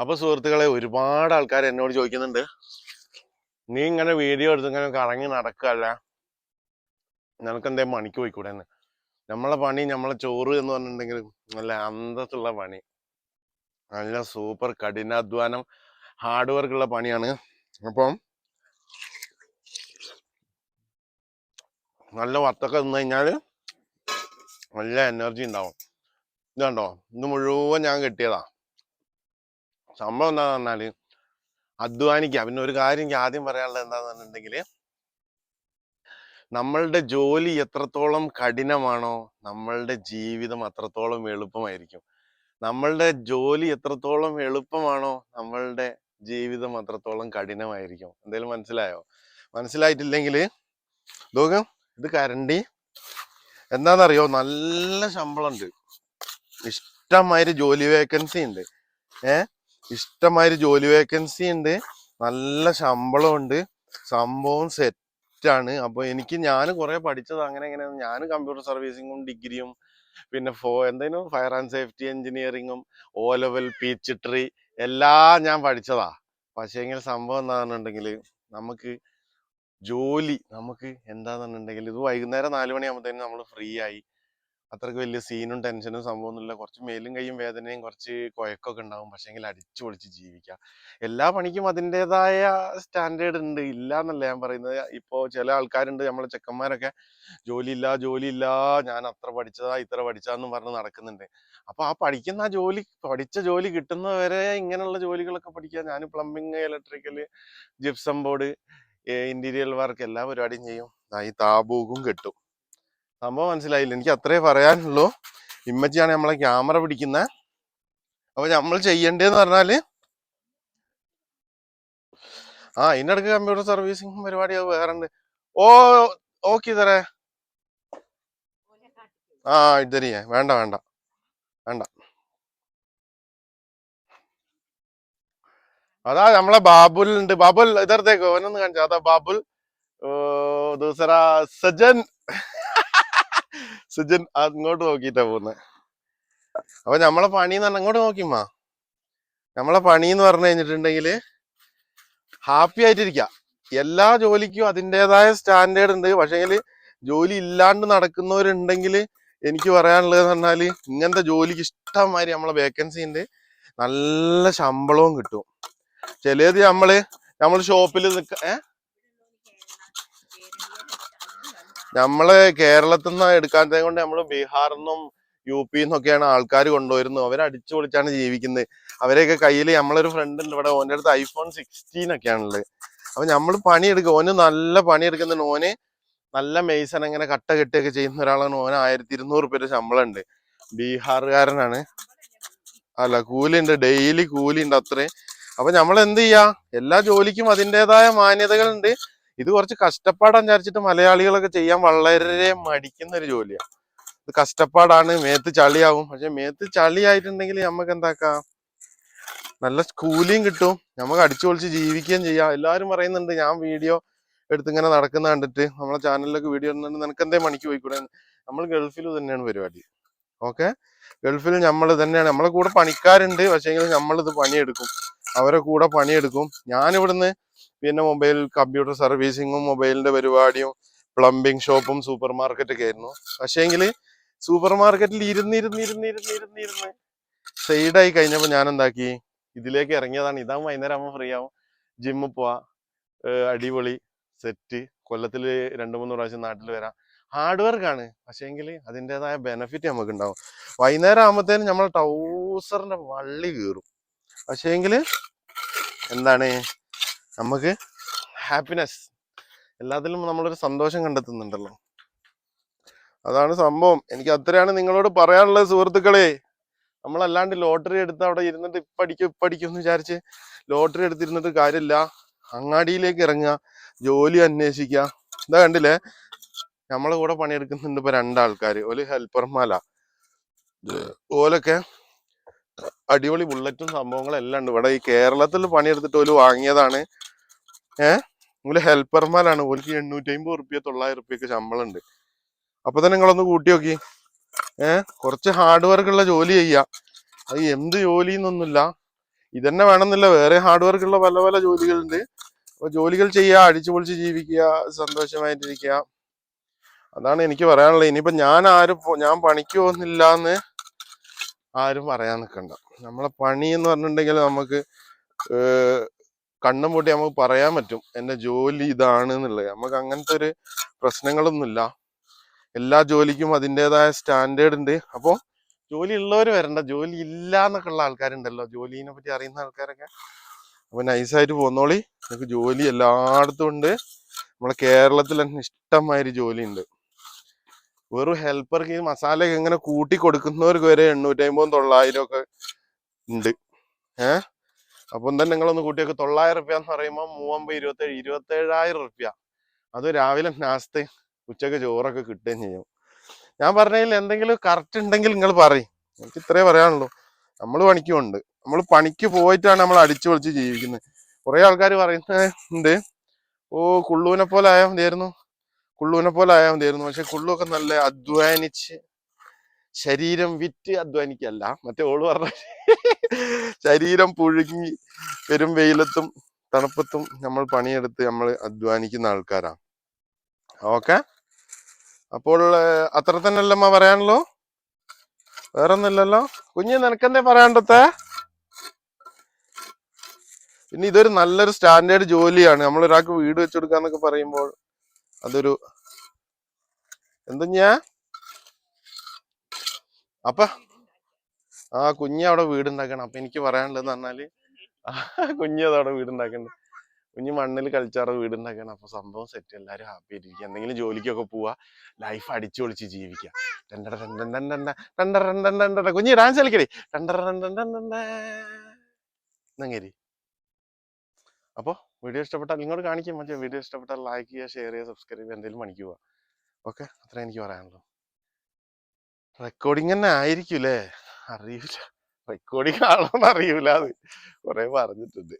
അപ്പൊ സുഹൃത്തുക്കളെ ഒരുപാട് ആൾക്കാർ എന്നോട് ചോദിക്കുന്നുണ്ട്. നീ ഇങ്ങനെ വീഡിയോ എടുത്ത് ഇങ്ങനെ കറങ്ങി നടക്കല്ല. നിനക്ക് എന്തേ പണിക്ക് പോയിക്കൂടെ എന്ന്. നമ്മളെ പണി നമ്മളെ ചോറ് എന്ന് പറഞ്ഞിട്ടുണ്ടെങ്കിൽ നല്ല അന്തസ്സുള്ള പണി. നല്ല സൂപ്പർ കഠിനാധ്വാനം ഹാർഡ് വർക്ക് ഉള്ള പണിയാണ്. അപ്പം നല്ല വത്തൊക്കെ നിന്ന് കഴിഞ്ഞാൽ നല്ല എനർജി ഉണ്ടാവും. കണ്ടോ ഇത് മുഴുവൻ ഞാൻ കെട്ടിയതാ. സംഭവം എന്താന്ന് പറഞ്ഞാൽ അധ്വാനിക്കുക പിന്നെ ഒരു കാര്യം എനിക്ക് ആദ്യം പറയാനുള്ളത് എന്താണെന്നുണ്ടെങ്കിൽ നമ്മളുടെ ജോലി എത്രത്തോളം കഠിനമാണോ നമ്മളുടെ ജീവിതം അത്രത്തോളം എളുപ്പമായിരിക്കും. നമ്മളുടെ ജോലി എത്രത്തോളം എളുപ്പമാണോ നമ്മളുടെ ജീവിതം അത്രത്തോളം കഠിനമായിരിക്കും. എന്തേലും മനസ്സിലായോ? മനസ്സിലായിട്ടില്ലെങ്കിൽ നോക്കാം ഇത് കരണ്ടി. എന്താണെന്നറിയോ നല്ല ശമ്പളം ഉണ്ട് ഇഷ്ടമായൊരു ജോലി വേക്കൻസി ഉണ്ട്. ഏ? ഇഷ്ടമാതിരി ജോലി വേക്കൻസി ഉണ്ട്. നല്ല ശമ്പളം ഉണ്ട് സംഭവം സെറ്റാണ് അപ്പോൾ എനിക്ക് ഞാൻ കുറേ പഠിച്ചത് അങ്ങനെ എങ്ങനെയാണ് ഞാൻ കമ്പ്യൂട്ടർ സർവീസിങ്ങും ഡിഗ്രിയും പിന്നെ ഫോ എന്തെങ്കിലും ഫയർ ആൻഡ് സേഫ്റ്റി എഞ്ചിനീയറിങ്ങും ഓ ലെവൽ പീച്ച് ട്രീ എല്ലാം ഞാൻ പഠിച്ചതാ. പക്ഷേ എങ്കിൽ സംഭവം എന്താണെന്നുണ്ടെങ്കിൽ നമുക്ക് ജോലി നമുക്ക് എന്താണെന്നുണ്ടെങ്കിൽ ഇത് വൈകുന്നേരം നാല് മണിയാകുമ്പോഴത്തേനും നമ്മൾ ഫ്രീ ആയി. അത്രയ്ക്ക് വലിയ സീനും ടെൻഷനും സംഭവമൊന്നുമില്ല. കുറച്ച് മേലും കൈയും വേദനയും കുറച്ച് കുഴക്കമൊക്കെ ഉണ്ടാവും. പക്ഷേങ്കിൽ അടിച്ചു പൊളിച്ച് ജീവിക്കാം എല്ലാ പണിക്കും അതിന്റെതായ സ്റ്റാൻഡേർഡ് ഉണ്ട്. ഇല്ല എന്നല്ല ഞാൻ പറയുന്നത്. ഇപ്പോൾ ചില ആൾക്കാരുണ്ട് നമ്മളെ ചെക്കന്മാരൊക്കെ ജോലിയില്ല ജോലിയില്ല ഞാൻ അത്ര പഠിച്ചതാ ഇത്ര പഠിച്ചതാന്നും പറഞ്ഞ് നടക്കുന്നുണ്ട്. അപ്പോൾ ആ പഠിക്കുന്ന ആ ജോലി പഠിച്ച ജോലി കിട്ടുന്നവരെ ഇങ്ങനെയുള്ള ജോലികളൊക്കെ പഠിക്കുക. ഞാൻ plumbing electrical gypsum board interior work എല്ലാ പരിപാടിയും ചെയ്യും. ഈ താബൂക്കും കെട്ടും. സംഭവം മനസ്സിലായില്ല. എനിക്ക് അത്രേ പറയാനുള്ളൂ. ഇമ്മച്ചിയാണ് നമ്മളെ ക്യാമറ പിടിക്കുന്നത് അപ്പൊ നമ്മൾ ചെയ്യേണ്ടതെന്ന് പറഞ്ഞാൽ ആ ഇതിനിടക്ക് കമ്പ്യൂട്ടർ സർവീസിങ് പരിപാടി വേറെ ഉണ്ട് ഓ ഓക്കെ തരേ ആ ഇതരിയേ. വേണ്ട വേണ്ട വേണ്ട. അതാ നമ്മളെ ബാബുൽ ഉണ്ട് ബാബുൽ ഇതരത്തേക്ക് ഓനൊന്ന് കാണിച്ചു. അതാ ബാബുൽ ദൂസറ സജൻ. സുജൻ അങ്ങോട്ട് നോക്കിട്ടാ പോകുന്നത് അപ്പൊ നമ്മളെ പണി എന്ന് പറഞ്ഞാൽ അങ്ങോട്ട് നോക്കിമ്മാ. നമ്മളെ പണി എന്ന് പറഞ്ഞു കഴിഞ്ഞിട്ടുണ്ടെങ്കിൽ ഹാപ്പി ആയിട്ടിരിക്ക. എല്ലാ ജോലിക്കും അതിന്റെതായ സ്റ്റാൻഡേർഡ് ഉണ്ട്. പക്ഷേങ്കിൽ ജോലി ഇല്ലാണ്ട് നടക്കുന്നവരുണ്ടെങ്കിൽ എനിക്ക് പറയാനുള്ളത് പറഞ്ഞാൽ ഇങ്ങനത്തെ ജോലിക്ക് ഇഷ്ടംമാതിരി നമ്മളെ വേക്കൻസി ഉണ്ട്. നല്ല ശമ്പളവും കിട്ടും. ചിലത് നമ്മൾ നമ്മൾ ഷോപ്പിൽ നിൽക്ക ഏ? നമ്മൾ കേരളത്തിൽ നിന്ന് എടുക്കാത്തത് കൊണ്ട് നമ്മൾ ബീഹാറിൽ നിന്നും യു പി നിന്നൊക്കെയാണ് ആൾക്കാർ കൊണ്ടുവരുന്നത്. അവരെ അടിച്ചു പൊളിച്ചാണ് ജീവിക്കുന്നത്. അവരെയൊക്കെ കയ്യിൽ നമ്മളൊരു ഫ്രണ്ട് ഉണ്ട് ഇവിടെ. ഓന്റെ അടുത്ത് ഐഫോൺ സിക്സ്റ്റീൻ ഒക്കെയാണുള്ളത് അപ്പൊ നമ്മൾ പണിയെടുക്കുക ഓന് നല്ല പണിയെടുക്കുന്നുണ്ട്. ഓന് നല്ല മെയ്സൺ അങ്ങനെ കട്ട കെട്ടിയൊക്കെ ചെയ്യുന്ന ഒരാളാണ്. ഓന് ആയിരത്തി ഇരുന്നൂറ് രൂപ ശമ്പളം ഉണ്ട് ബീഹാറുകാരനാണ്. അല്ല കൂലി ഉണ്ട് ഡെയിലി കൂലി ഉണ്ട് അത്രയും. അപ്പൊ നമ്മൾ എന്ത് ചെയ്യാ? എല്ലാ ജോലിക്കും അതിന്റെതായ മാന്യതകളുണ്ട്. ഇത് കുറച്ച് കഷ്ടപ്പാടാന്ന് വിചാരിച്ചിട്ട് മലയാളികളൊക്കെ ചെയ്യാൻ വളരെ മടിക്കുന്ന ഒരു ജോലിയാണ് ഇത് കഷ്ടപ്പാടാണ് മേത്ത് ചളിയാവും. പക്ഷെ മേത്ത് ചളിയായിട്ടുണ്ടെങ്കിൽ നമുക്ക് എന്താക്കാം? നല്ല കൂലിയും കിട്ടും. നമുക്ക് അടിച്ചു പൊളിച്ച് ജീവിക്കുകയും ചെയ്യാം. എല്ലാവരും പറയുന്നുണ്ട് ഞാൻ വീഡിയോ എടുത്ത് ഇങ്ങനെ നടക്കുന്ന കണ്ടിട്ട് നമ്മളെ ചാനലിലൊക്കെ വീഡിയോ ഇടുന്നുണ്ട്. നിനക്ക് എന്തേ മണിക്ക് പോയിക്കൂടെ? നമ്മൾ ഗൾഫിൽ തന്നെയാണ് പരിപാടി. ഓക്കെ? ഗൾഫിൽ നമ്മൾ തന്നെയാണ്. നമ്മളെ കൂടെ പണിക്കാരുണ്ട്. പക്ഷേങ്കിൽ നമ്മളിത് പണിയെടുക്കും. അവരെ കൂടെ പണിയെടുക്കും. ഞാനിവിടുന്ന് പിന്നെ മൊബൈൽ കമ്പ്യൂട്ടർ സർവീസിങ്ങും മൊബൈലിന്റെ പരിപാടിയും പ്ലംബിംഗ് ഷോപ്പും സൂപ്പർ മാർക്കറ്റ് ഒക്കെ ആയിരുന്നു പക്ഷേങ്കിൽ സൂപ്പർ മാർക്കറ്റിൽ ഇരുന്നിരുന്ന് ഇരുന്നിരുന്ന് ഇരുന്നിരുന്ന് സൈഡായി കഴിഞ്ഞപ്പോൾ ഞാൻ എന്താക്കി ഇതിലേക്ക് ഇറങ്ങിയതാണ്. ഇതാകും വൈകുന്നേരം ആകുമ്പോൾ ഫ്രീ ആവും. ജിമ്മിൽ പോവാ. അടിപൊളി സെറ്റ് കൊല്ലത്തിൽ രണ്ട് മൂന്ന് പ്രാവശ്യം നാട്ടിൽ വരാം. ഹാർഡ് വർക്കാണ് പക്ഷേങ്കിൽ അതിന്റെതായ ബെനിഫിറ്റ് നമുക്ക് ഉണ്ടാവും വൈകുന്നേരം ആകുമ്പോഴത്തേനും നമ്മൾ ടൗസറിന്റെ വള്ളി കീറും. പക്ഷേങ്കിൽ എന്താണ്? നമുക്ക് ഹാപ്പിനെസ് എല്ലാത്തിലും നമ്മളൊരു സന്തോഷം കണ്ടെത്തുന്നുണ്ടല്ലോ. അതാണ് സംഭവം. എനിക്ക് അത്രയാണ് നിങ്ങളോട് പറയാനുള്ളത് സുഹൃത്തുക്കളെ. നമ്മളല്ലാണ്ട് ലോട്ടറി എടുത്ത് അവിടെ ഇരുന്നിട്ട് ഇപ്പടിക്കും ഇപ്പടിക്കും എന്ന് വിചാരിച്ച് ലോട്ടറി എടുത്തിരുന്നിട്ട് കാര്യമില്ല. അങ്ങാടിയിലേക്ക് ഇറങ്ങുക ജോലി അന്വേഷിക്കുക. ഇതാ കണ്ടില്ലേ? നമ്മളെ കൂടെ പണിയെടുക്കുന്നുണ്ട് ഇപ്പൊ രണ്ടാൾക്കാർ ഒരു ഹെൽപ്പർമാല ഓലൊക്കെ അടിപൊളി ബുള്ളറ്റും സംഭവങ്ങളും എല്ലാം ഉണ്ട്. ഇവിടെ ഈ കേരളത്തിൽ പണിയെടുത്തിട്ട് ഓൽ വാങ്ങിയതാണ്. ഏഹ് നിങ്ങൾ ഹെൽപ്പർമാരാണ്. ഓർക്ക് എണ്ണൂറ്റി അമ്പത് റുപ്യ തൊള്ളായിരം റുപ്യൊക്കെ ശമ്പളം ഉണ്ട് അപ്പൊ തന്നെ നിങ്ങളൊന്ന് കൂട്ടി നോക്കി. ഏഹ് കുറച്ച് ഹാർഡ് വർക്ക് ഉള്ള ജോലി ചെയ്യാ. അത് എന്ത് ജോലി എന്നൊന്നുമില്ല ഇതന്നെ വേണമെന്നില്ല വേറെ ഹാർഡ് വർക്ക് ഉള്ള പല പല ജോലികളുണ്ട്. അപ്പൊ ജോലികൾ ചെയ്യുക അടിച്ചു പൊളിച്ച് ജീവിക്കുക സന്തോഷമായിട്ടിരിക്കുക. അതാണ് എനിക്ക് പറയാനുള്ളത്. ഇനിയിപ്പോ ഞാൻ ആരും ഞാൻ പണിക്ക് പോകുന്നില്ല എന്ന് ആരും പറയാൻ നിൽക്കണ്ട നമ്മളെ പണി എന്ന് പറഞ്ഞിട്ടുണ്ടെങ്കിൽ നമുക്ക് കണ്ണും പൂട്ടി നമുക്ക് പറയാൻ പറ്റും എന്റെ ജോലി ഇതാണ് എന്നുള്ളത്. നമുക്ക് അങ്ങനത്തെ ഒരു പ്രശ്നങ്ങളൊന്നുമില്ല. എല്ലാ ജോലിക്കും അതിന്റെതായ സ്റ്റാൻഡേർഡ് ഉണ്ട്. അപ്പോൾ ജോലി ഉള്ളവർ വരണ്ട. ജോലി ഇല്ല എന്നൊക്കെ ഉള്ള ആൾക്കാരുണ്ടല്ലോ. ജോലിനെ പറ്റി അറിയുന്ന ആൾക്കാരൊക്കെ. അപ്പൊ നൈസായിട്ട് പോന്നോളി. നിങ്ങൾക്ക് ജോലി എല്ലായിടത്തും ഉണ്ട്. നമ്മളെ കേരളത്തിൽ തന്നെ ഇഷ്ടമായൊരു ജോലി ഉണ്ട്. വെറും ഹെൽപ്പർക്ക് ഈ മസാലയൊക്കെ ഇങ്ങനെ കൂട്ടി കൊടുക്കുന്നവർക്ക് വരെ എണ്ണൂറ്റി അമ്പതും തൊള്ളായിരം ഒക്കെ ഉണ്ട്. ഏഹ്? അപ്പം തന്നെ നിങ്ങളൊന്ന് കൂട്ടിയൊക്കെ തൊള്ളായിരം റുപ്യ എന്ന് പറയുമ്പോൾ മൂവമ്പത് ഇരുപത്തേഴ് ഇരുപത്തേഴായിരം റുപ്യ. അത് രാവിലെ നാസ്ത ഉച്ചയ്ക്ക് ചോറൊക്കെ കിട്ടുകയും ചെയ്യും. ഞാൻ പറഞ്ഞതിൽ എന്തെങ്കിലും കറക്റ്റ് ഉണ്ടെങ്കിൽ നിങ്ങൾ പറയും. എനിക്ക് ഇത്രേ പറയാനുള്ളൂ. നമ്മൾ പണിക്കുമുണ്ട്. നമ്മൾ പണിക്ക് പോയിട്ടാണ് നമ്മൾ അടിച്ചു പൊളിച്ച് ജീവിക്കുന്നത്. കുറേ ആൾക്കാർ പറയുന്നുണ്ട് ഓ കുള്ളൂനെ പോലെ ആയാൽ മതിയായിരുന്നു. കുള്ളൂനെ പോലെ ആയാൽ മതിയായിരുന്നു. പക്ഷെ കുള്ളുവൊക്കെ നല്ല അധ്വാനിച്ച് ശരീരം വിറ്റ് അധ്വാനിക്കല്ല മറ്റേ ഓൾ പറഞ്ഞ ശരീരം പുഴുങ്ങി പെരും വെയിലത്തും തണുപ്പത്തും നമ്മൾ പണിയെടുത്ത് നമ്മൾ അധ്വാനിക്കുന്ന ആൾക്കാരാണ്. ഓക്കെ? അപ്പോൾ അത്ര അത്ര തന്നെയല്ലമ്മ പറയാനുള്ളൂ? വേറൊന്നുമില്ലല്ലോ? കുഞ്ഞ് നിനക്കെന്തേ പറയാണ്ടത്തെ പിന്നെ ഇതൊരു നല്ലൊരു സ്റ്റാൻഡേർഡ് ജോലിയാണ്. നമ്മൾ ഒരാൾക്ക് വീട് വെച്ചു കൊടുക്കാന്നൊക്കെ പറയുമ്പോൾ അതൊരു എന്തുഞ്ഞാ? അപ്പൊ ആ കുഞ്ഞ് അവിടെ വീടുണ്ടാക്കണം അപ്പൊ എനിക്ക് പറയാനുള്ളതെന്ന് പറഞ്ഞാൽ കുഞ്ഞ് അതവിടെ വീടുണ്ടാക്കണ്ട് കുഞ്ഞ് മണ്ണിൽ കളിച്ചാറ് വീടുണ്ടാക്കണം അപ്പൊ സംഭവം സെറ്റ് എല്ലാരും ഹാപ്പി ആയിട്ടിരിക്കുക എന്തെങ്കിലും ജോലിക്കൊക്കെ പോവാ ലൈഫ് അടിച്ചു പൊളിച്ച് ജീവിക്കുക രണ്ടര രണ്ടര രണ്ടര രണ്ടര. കുഞ്ഞ് ഡാൻസ് കളിക്കടി രണ്ടരി ടേ. അപ്പൊ വീഡിയോ ഇഷ്ടപ്പെട്ടാൽ ഇങ്ങോട്ട് കാണിക്കാൻ മറ്റേ വീഡിയോ ഇഷ്ടപ്പെട്ടാൽ ലൈക്ക് ചെയ്യുക ഷെയർ ചെയ്യുക സബ്സ്ക്രൈബ് ചെയ്യുക എന്തെങ്കിലും പണിക്കുക ഓക്കെ അത്രേ എനിക്ക് പറയാനുള്ളൂ റെക്കോർഡിങ് തന്നെ ആയിരിക്കും അല്ലേ അറിയില്ല. റെക്കോർഡിങ് ആണോന്ന് അറിയില്ല അത്. കുറെ പറഞ്ഞിട്ടുണ്ട്.